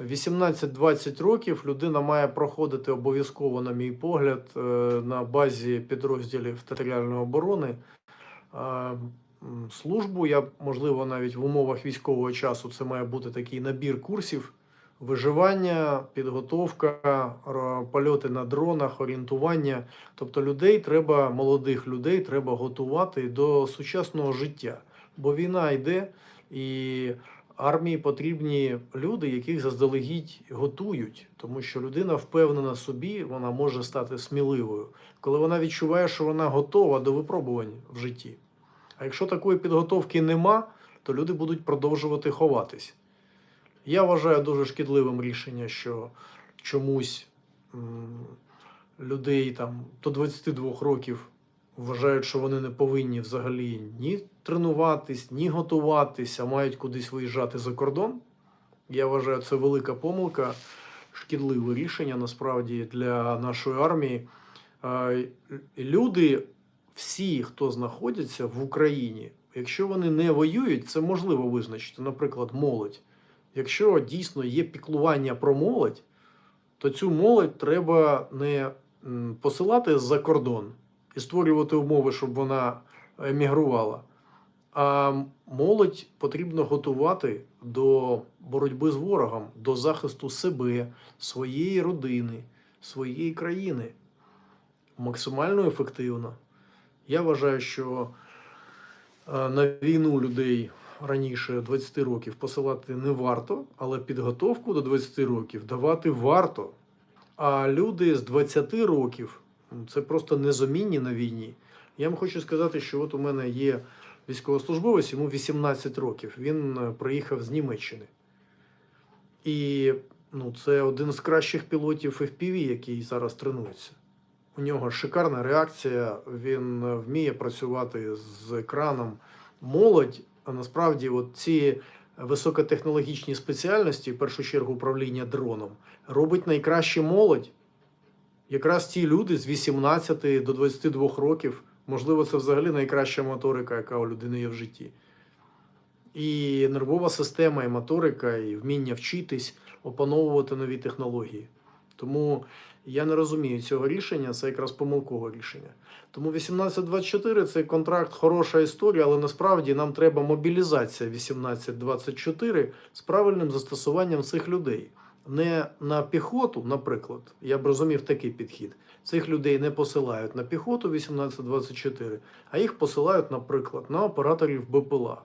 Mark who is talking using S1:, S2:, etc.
S1: 18-20 років людина має проходити обов'язково, на мій погляд, е, на базі підрозділів територіальної оборони е, службу. Я, можливо, навіть в умовах військового часу це має бути такий набір курсів виживання, підготовка, польоти на дронах, орієнтування. Тобто людей треба, молодих людей треба готувати до сучасного життя. Бо війна йде, і армії потрібні люди, яких заздалегідь готують, тому що людина впевнена в собі, вона може стати сміливою, коли вона відчуває, що вона готова до випробувань в житті. А якщо такої підготовки нема, то люди будуть продовжувати ховатись. Я вважаю дуже шкідливим рішення, що чомусь людей там до 22 років вважають, що вони не повинні взагалі ні тренуватись, ні готуватись, а мають кудись виїжджати за кордон. Я вважаю, це велика помилка, шкідливе рішення насправді для нашої армії. Люди, всі, хто знаходяться в Україні, якщо вони не воюють, це можливо визначити, наприклад, молодь. Якщо дійсно є піклування про молодь, то цю молодь треба не посилати за кордон і створювати умови, щоб вона емігрувала. А молодь потрібно готувати до боротьби з ворогом, до захисту себе, своєї родини, своєї країни максимально ефективно. Я вважаю, що е, на війну людей раніше 20 років посилати не варто, але підготовку до 20 років давати варто. А люди з 20 років це просто незамінні на війні. Я вам хочу сказати, що от у мене є військовослужбовець, йому 18 років. Він е, приїхав з Німеччини. І ну, це один з кращих пілотів FPV, який зараз тренується. У нього шикарна реакція, він е, вміє працювати з екраном. Молодь, а насправді, от ці високотехнологічні спеціальності, в першу чергу управління дроном, робить найкраще молодь. Якраз ті люди з 18 до 22 років, можливо, це взагалі найкраща моторика, яка у людини є в житті. І нервова система, і моторика, і вміння вчитись, опановувати нові технології. Тому я не розумію цього рішення, це якраз помилкове рішення. Тому 1824 це контракт, хороша історія, але насправді нам треба мобілізація 1824 з правильним застосуванням цих людей. Не на піхоту, наприклад, я б розумів такий підхід. Цих людей не посилають на піхоту 1824, а їх посилають, наприклад, на операторів БПЛА.